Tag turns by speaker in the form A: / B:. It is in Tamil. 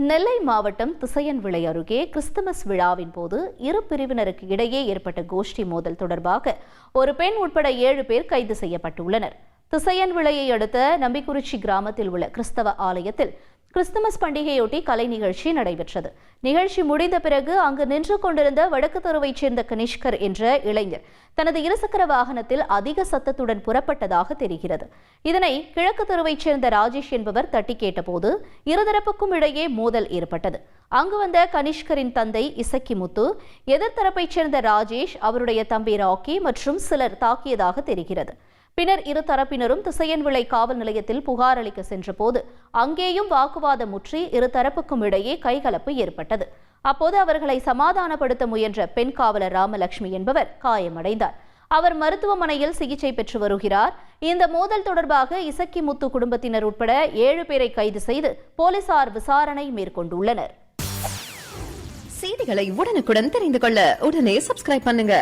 A: நெல்லை மாவட்டம் திசையன்விளை அருகே கிறிஸ்துமஸ் விழாவின் போது இரு பிரிவினருக்கு இடையே ஏற்பட்ட கோஷ்டி மோதல் தொடர்பாக ஒரு பெண் உட்பட ஏழு பேர் கைது செய்யப்பட்டுள்ளனர். திசையன்விளையை அடுத்த நம்பிக்குறிச்சி கிராமத்தில் உள்ள கிறிஸ்தவ ஆலயத்தில் கிறிஸ்துமஸ் பண்டிகையொட்டி கலை நிகழ்ச்சி நடைபெற்றது. நிகழ்ச்சி முடிந்த பிறகு அங்கு நின்று கொண்டிருந்த வடக்கு தெருவைச் சேர்ந்த கனிஷ்கர் என்ற இளைஞர் தனது இருசக்கர வாகனத்தில் அதிக சத்தத்துடன் புறப்பட்டதாக தெரிகிறது. இதனை கிழக்கு தெருவைச் சேர்ந்த ராஜேஷ் என்பவர் தட்டி கேட்டபோது இருதரப்புக்கும் இடையே மோதல் ஏற்பட்டது. அங்கு வந்த கனிஷ்கரின் தந்தை இசக்கி முத்து எதிர்த்தரப்பைச் சேர்ந்த ராஜேஷ் அவருடைய தம்பி ராக்கி மற்றும் சிலர் தாக்கியதாக தெரிகிறது. பின்னர் இரு தரப்பினரும் திசையன்விளை காவல் நிலையத்தில் புகார் அளிக்க சென்றபோது அங்கேயும் வாக்குவாதம் முற்றி இரு தரப்புக்கும் இடையே கைகலப்பு ஏற்பட்டது. அப்போது அவர்களை சமாதானப்படுத்த முயன்ற பெண் காவலர் ராமலட்சுமி என்பவர் காயமடைந்தார். அவர் மருத்துவமனையில் சிகிச்சை பெற்று வருகிறார். இந்த மோதல் தொடர்பாக இசக்கி முத்து குடும்பத்தினர் உட்பட ஏழு பேரை கைது செய்து போலீசார் விசாரணை மேற்கொண்டுள்ளனர்.
B: செய்திகளை உடனுக்குடன் தெரிந்து கொள்ள உடனே சப்ஸ்கிரைப் பண்ணுங்க.